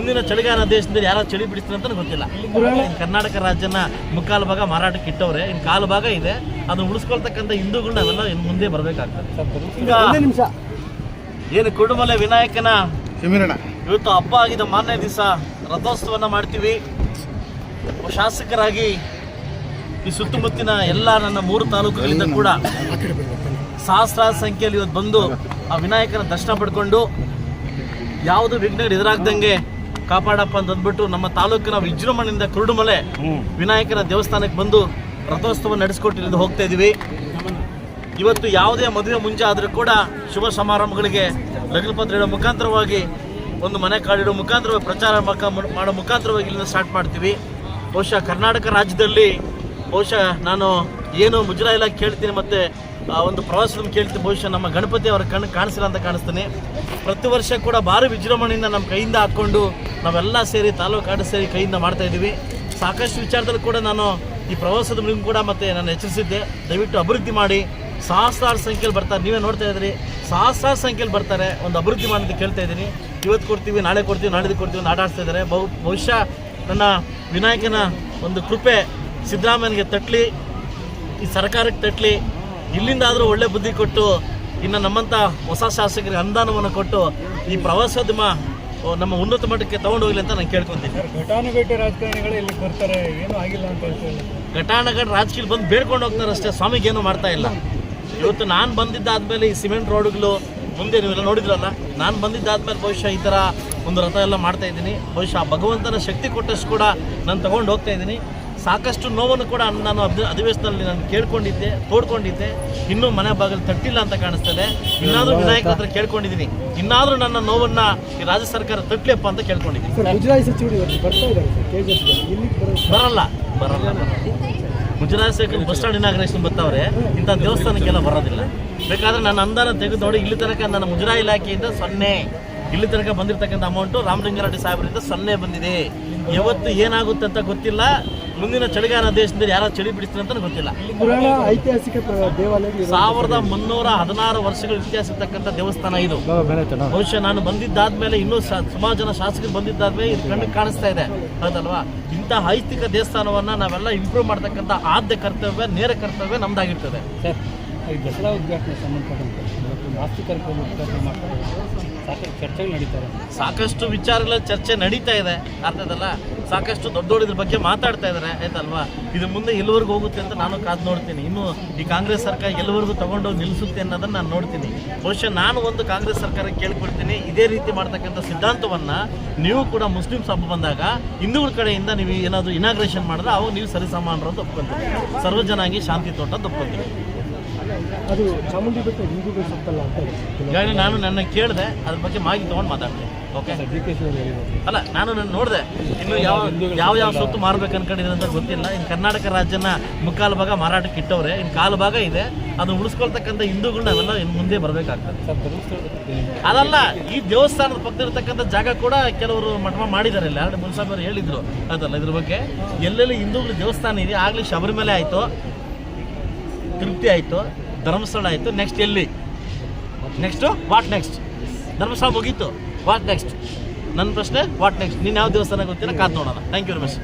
ಮುಂದಿನ ಚಳಿಗಾಲ ದೇಶದಲ್ಲಿ ಯಾರು ಚಳಿ ಬಿಡಿಸ್ತಾರೆ ಅಂತ ಗೊತ್ತಿಲ್ಲ. ಕರ್ನಾಟಕ ರಾಜ್ಯನ ಮುಕ್ಕಾಲು ಭಾಗ ಮಾರಾಟಕ್ಕೆ ಇಟ್ಟವ್ರೆ ಇನ್ನು ಕಾಲು ಭಾಗ ಇದೆ. ಅದನ್ನು ಉಳಿಸ್ಕೊಳ್ತಕ್ಕಂಥ ಹಿಂದೂಗಳು ನಾವೆಲ್ಲ ಇನ್ನು ಮುಂದೆ ಬರಬೇಕಾಗ್ತದೆ. ನಿಮಿಷ. ಏನು ಕುಡುಮಲೆ ವಿನಾಯಕನ ಇವತ್ತು ಹಬ್ಬ ಆಗಿದ ಮಾರನೇ ದಿವಸ ರಥೋತ್ಸವನ ಮಾಡ್ತೀವಿ. ಶಾಸಕರಾಗಿ ಈ ಸುತ್ತಮುತ್ತಿನ ಎಲ್ಲ ನನ್ನ ಮೂರು ತಾಲೂಕುಗಳಿಂದ ಕೂಡ ಸಹಸ್ರಾರು ಸಂಖ್ಯೆಯಲ್ಲಿ ಇವತ್ತು ಬಂದು ಆ ವಿನಾಯಕನ ದರ್ಶನ ಪಡ್ಕೊಂಡು ಯಾವುದು ವಿಘ್ನಗಳು ಎದುರಾಗ್ದಂಗೆ ಕಾಪಾಡಪ್ಪ ಅಂತ ಅಂದ್ಬಿಟ್ಟು ನಮ್ಮ ತಾಲೂಕಿನ ವಿಜೃಂಭಣೆಯಿಂದ ಕುರುಡುಮಲೆ ವಿನಾಯಕನ ದೇವಸ್ಥಾನಕ್ಕೆ ಬಂದು ರಥೋತ್ಸವ ನಡೆಸ್ಕೊಟ್ಟು ಹೋಗ್ತಾ ಇದೀವಿ. ಇವತ್ತು ಯಾವುದೇ ಮದುವೆ ಮುಂಚೆ ಆದರೂ ಕೂಡ ಶುಭ ಸಮಾರಂಭಗಳಿಗೆ ಲಗ್ನಪತ್ರ ಇಡೋ ಮುಖಾಂತರವಾಗಿ ಒಂದು ಮನೆ ಕಾಡಿಡೋ ಮುಖಾಂತರವಾಗಿ ಪ್ರಚಾರ ಮಾಡೋ ಮುಖಾಂತರವಾಗಿ ಇಲ್ಲಿಂದ ಸ್ಟಾರ್ಟ್ ಮಾಡ್ತೀವಿ. ಬಹುಶಃ ಕರ್ನಾಟಕ ರಾಜ್ಯದಲ್ಲಿ ಬಹುಶಃ ನಾನು ಏನು ಮುಜರಾ ಇಲಾಖೆ ಕೇಳ್ತೀನಿ ಮತ್ತು ಆ ಒಂದು ಪ್ರವಾಸದ ಕೇಳ್ತೀನಿ. ಬಹುಶಃ ನಮ್ಮ ಗಣಪತಿ ಅವರ ಕಣ್ಣು ಕಾಣಿಸಿಲ್ಲ ಅಂತ ಕಾಣಿಸ್ತೀನಿ. ಪ್ರತಿ ವರ್ಷ ಕೂಡ ಭಾರಿ ವಿಜೃಂಭಣೆಯಿಂದ ನಮ್ಮ ಕೈಯಿಂದ ಹಾಕ್ಕೊಂಡು ನಾವೆಲ್ಲ ಸೇರಿ ತಾಲೂಕು ಸೇರಿ ಕೈಯಿಂದ ಮಾಡ್ತಾ ಇದ್ದೀವಿ. ಸಾಕಷ್ಟು ವಿಚಾರದಲ್ಲಿ ಕೂಡ ನಾನು ಈ ಪ್ರವಾಸದ ಮೂಲಕ ಕೂಡ ಮತ್ತೆ ನಾನು ಎಚ್ಚರಿಸಿದ್ದೆ. ದಯವಿಟ್ಟು ಅಭಿವೃದ್ಧಿ ಮಾಡಿ. ಸಹಸ್ರಾರು ಸಂಖ್ಯೆಯಲ್ಲಿ ಬರ್ತಾರೆ. ನೀವೇ ನೋಡ್ತಾ ಇದ್ರಿ ಸಹಸ್ರಾರು ಸಂಖ್ಯೆಯಲ್ಲಿ ಬರ್ತಾರೆ. ಒಂದು ಅಭಿವೃದ್ಧಿ ಮಾಡೋದು ಕೇಳ್ತಾ ಇದ್ದೀನಿ. ಇವತ್ತು ಕೊಡ್ತೀವಿ, ನಾಳೆ ಕೊಡ್ತೀವಿ ನಾಳೆದು ಕೊಡ್ತೀವಿ ಅಂತ ಇದ್ದಾರೆ. ಬಹು, ಬಹುಶಃ ನನ್ನ ವಿನಾಯಕನ ಒಂದು ಕೃಪೆ ಸಿದ್ದರಾಮಯ್ಯನಿಗೆ ತಟ್ಟಲಿ ಈ ಸರ್ಕಾರಕ್ಕೆ ತಟ್ಟಲಿ ಇಲ್ಲಿಂದಾದರೂ ಒಳ್ಳೆ ಬುದ್ಧಿ ಕೊಟ್ಟು, ಇನ್ನು ನಮ್ಮಂಥ ಹೊಸ ಶಾಸಕರಿಗೆ ಅನುದಾನವನ್ನು ಕೊಟ್ಟು ಈ ಪ್ರವಾಸೋದ್ಯಮ ನಮ್ಮ ಉನ್ನತ ಮಟ್ಟಕ್ಕೆ ತಗೊಂಡು ಹೋಗಲಿ ಅಂತ ನಾನು ಕೇಳ್ಕೊಂತೀನಿ. ಘಟಾನುಘಟಿ ರಾಜಕಾರಣಿಗಳು ಇಲ್ಲಿ ಬರ್ತಾರೆ ಏನು ಆಗಿಲ್ಲ ಅಂತ ಹೇಳ್ತಾರೆ ಘಟಾನುಘಟ ರಾಜಕೀಯ ಬಂದು ಬೇಡ್ಕೊಂಡು ಹೋಗ್ತಾರೆ ಅಷ್ಟೇ ಸ್ವಾಮಿಗೆ ಏನು ಮಾಡ್ತಾ ಇಲ್ಲ. ಇವತ್ತು ನಾನು ಬಂದಿದ್ದಾದ್ಮೇಲೆ ಈ ಸಿಮೆಂಟ್ ರೋಡ್ಗಳು ಮುಂದೆ ನೀವೆಲ್ಲ ನೋಡಿದ್ರಲ್ಲ ನಾನು ಬಂದಿದ್ದಾದ್ಮೇಲೆ ಬಹುಶಃ ಈ ಥರ ಒಂದು ರಥ ಎಲ್ಲ ಮಾಡ್ತಾ ಇದ್ದೀನಿ. ಬಹುಶಃ ಭಗವಂತನ ಶಕ್ತಿ ಕೊಟ್ಟಷ್ಟು ಕೂಡ ನಾನು ತಗೊಂಡು ಹೋಗ್ತಾ ಇದ್ದೀನಿ. ಸಾಕಷ್ಟು ನೋವನ್ನು ಕೂಡ ನಾನು ಅಧಿ ಅಧಿವೇಶನದಲ್ಲಿ ನಾನು ಕೇಳ್ಕೊಂಡಿದ್ದೆ ತೋಡ್ಕೊಂಡಿದ್ದೆ. ಇನ್ನೂ ಮನೆ ಬಾಗಿಲು ತಟ್ಟಿಲ್ಲ ಅಂತ ಕಾಣಿಸ್ತದೆ. ಇನ್ನಾದರೂ ವಿನಾಯಕ ಹತ್ರ ಕೇಳ್ಕೊಂಡಿದ್ದೀನಿ. ಇನ್ನಾದರೂ ನನ್ನ ನೋವನ್ನು ಈ ರಾಜ್ಯ ಸರ್ಕಾರ ತಟ್ಟಲಿಪ್ಪ ಅಂತ ಕೇಳ್ಕೊಂಡಿದ್ದೀನಿ. ಬರಲ್ಲ ಬರಲ್ಲ ಗುಜರಾತ್ ಸಚಿವರು ಬಸ್ ಸ್ಟ್ಯಾಂಡ್ ಇನಾಗ್ರೇಷನ್ ಬರ್ತಾವ್ರೆ ಇಂಥ ದೇವಸ್ಥಾನಕ್ಕೆಲ್ಲ ಬರೋದಿಲ್ಲ. ಬೇಕಾದ್ರೆ ನನ್ನ ಅಂದಾನ ತೆಗೆದು ನೋಡಿ ಇಲ್ಲಿ ತನಕ ನನ್ನ ಮುಜರಾಯಿ ಇಲಾಖೆಯಿಂದ ಸೊನ್ನೆ. ಇಲ್ಲಿ ತನಕ ಬಂದಿರತಕ್ಕಂಥ ಅಮೌಂಟು ರಾಮಲಿಂಗಾರೆಡ್ಡಿ ಸಾಹೇಬರಿಂದ ಸೊನ್ನೆ ಬಂದಿದೆ. ಯಾವತ್ತು ಏನಾಗುತ್ತೆ ಅಂತ ಗೊತ್ತಿಲ್ಲ. ಮುಂದಿನ ಚಳಿಗಾಲ ದೇಶದಲ್ಲಿ ಯಾರು ಚಳಿ ಬಿಡಿಸ್ತಾರೆ ಅಂತ ಗೊತ್ತಿಲ್ಲ. ಪುರಾಣ ಐತಿಹಾಸಿಕ ದೇವಾಲಯ. ಸಾವಿರದ ಮುನ್ನೂರ ಹದಿನಾರು ವರ್ಷಗಳ ಇತಿಹಾಸ ಇರ್ತಕ್ಕಂಥ ದೇವಸ್ಥಾನ ಇದು. ಬಹುಶಃ ನಾನು ಬಂದಿದ್ದಾದ್ಮೇಲೆ ಇನ್ನೂ ಸುಮಾರು ಜನ ಶಾಸಕರು ಬಂದಿದ್ದಾದ್ಮೇಲೆ ಇದು ಕಣ್ಣು ಕಾಣಿಸ್ತಾ ಇದೆ. ಹೌದಲ್ವಾ? ಇಂಥ ಐತಿಕ ದೇವಸ್ಥಾನವನ್ನ ನಾವೆಲ್ಲ ಇಂಪ್ರೂವ್ ಮಾಡ್ತಕ್ಕಂಥ ಆದ್ಯ ಕರ್ತವ್ಯ ನೇರ ಕರ್ತವ್ಯ ನಮ್ದಾಗಿರ್ತದೆ. ದಸರಾ ಉದ್ಘಾಟನೆ ಸಂಬಂಧಪಟ್ಟಂತೆ ಇವತ್ತು ಆಸ್ತಿ ಕಾರ್ಯಕ್ರಮ ಉದ್ಘಾಟನೆ ಮಾಡ್ತಾರೆ. ಸಾಕಷ್ಟು ಚರ್ಚೆಗಳು ನಡೀತಾರೆ. ಸಾಕಷ್ಟು ವಿಚಾರಗಳ ಚರ್ಚೆ ನಡೀತಾ ಇದೆ. ಅರ್ಥದಲ್ಲ? ಸಾಕಷ್ಟು ದೊಡ್ಡ ಇದ್ರ ಬಗ್ಗೆ ಮಾತಾಡ್ತಾ ಇದ್ದಾರೆ ಆಯ್ತಲ್ವಾ? ಇದು ಮುಂದೆ ಎಲ್ಲಿವರೆಗೂ ಹೋಗುತ್ತೆ ಅಂತ ನಾನು ಕಾದು ನೋಡ್ತೀನಿ. ಇನ್ನು ಈ ಕಾಂಗ್ರೆಸ್ ಸರ್ಕಾರ ಎಲ್ಲಿವರೆಗೂ ತಗೊಂಡೋಗಿ ನಿಲ್ಲಿಸುತ್ತೆ ಅನ್ನೋದನ್ನ ನಾನು ನೋಡ್ತೀನಿ. ಬಹುಶಃ ನಾನು ಒಂದು ಕಾಂಗ್ರೆಸ್ ಸರ್ಕಾರ ಕೇಳ್ಕೊಳ್ತೀನಿ ಇದೇ ರೀತಿ ಮಾಡ್ತಕ್ಕಂಥ ಸಿದ್ಧಾಂತವನ್ನ ನೀವು ಕೂಡ ಮುಸ್ಲಿಮ್ಸ್ ಹಬ್ಬ ಬಂದಾಗ ಹಿಂದೂಗಳ ಕಡೆಯಿಂದ ನೀವು ಏನಾದರೂ ಇನಾಗ್ರೇಷನ್ ಮಾಡಿದ್ರೆ ಅವಾಗ ನೀವು ಸರಿಸಮಾನರು ಅಂತ ಒಪ್ಕೊಂತೀವಿ ಸರ್ವಜನಾಂಗಿ ಶಾಂತಿ ತೋಟ ಒಪ್ಕೊಂತೀವಿ ಅದು ಚಾಮುಂಡಿ ಬೆಟ್ಟ ಹಿಂದೂಗಳು ಸುತ್ತಲ್ಲ ಅಂತ. ಈಗಾಗಲೇ ನಾನು ನನ್ನ ಕೇಳಿದೆ ಅದ್ರ ಬಗ್ಗೆ ಮಾಹಿತಿ ತೊಗೊಂಡು ಮಾತಾಡ್ತೀನಿ. ಓಕೆ ಅಲ್ಲ ನಾನು ನನ್ನ ನೋಡಿದೆ ಇನ್ನು ಯಾವ ಯಾವ ಯಾವ ಸೊತ್ತು ಮಾರ್ಬೇಕು ಅನ್ಕೊಂಡಿದ್ರೆ ಅಂತ ಗೊತ್ತಿಲ್ಲ. ಇನ್ನು ಕರ್ನಾಟಕ ರಾಜ್ಯನ ಮುಕ್ಕಾಲು ಭಾಗ ಮಾರಾಟಕ್ಕೆ ಇಟ್ಟವ್ರೆ. ಇನ್ನು ಕಾಲು ಭಾಗ ಇದೆ. ಅದನ್ನ ಉಳಿಸ್ಕೊಳ್ತಕ್ಕಂಥ ಹಿಂದೂಗಳು ಅವೆಲ್ಲ ಇನ್ನು ಮುಂದೆ ಬರಬೇಕಾಗ್ತದೆ. ಅದಲ್ಲ ಈ ದೇವಸ್ಥಾನದ ಪಕ್ಕದಿರ್ತಕ್ಕಂಥ ಜಾಗ ಕೂಡ ಕೆಲವರು ಮಠಮ ಮಾಡಿದ್ದಾರೆ ಇಲ್ಲ. ಮುನ್ಸಾಬ್ ಅವರು ಹೇಳಿದ್ರು. ಅದಲ್ಲ ಇದ್ರ ಬಗ್ಗೆ. ಎಲ್ಲೆಲ್ಲಿ ಹಿಂದೂಗಳ ದೇವಸ್ಥಾನ ಇದೆ ಆಗಲಿ ಶಬರಿಮಲೆ ಆಯಿತು ತೃಪ್ತಿ ಆಯಿತು, ಧರ್ಮಸ್ಥಳ ಆಯಿತು ನೆಕ್ಸ್ಟ್ ಎಲ್ಲಿ? ನೆಕ್ಸ್ಟು ವಾಟ್ ನೆಕ್ಸ್ಟ್ ಧರ್ಮಸ್ಥಳ ಮುಗೀತು ವಾಟ್ ನೆಕ್ಸ್ಟ್ ನನ್ನ ಪ್ರಶ್ನೆ ವಾಟ್ ನೆಕ್ಸ್ಟ್ ನೀನು ಯಾವ ದೇವಸ್ಥಾನ ಗೊತ್ತಿಲ್ಲ, ಕಾದು ನೋಡೋಣ. Thank you very much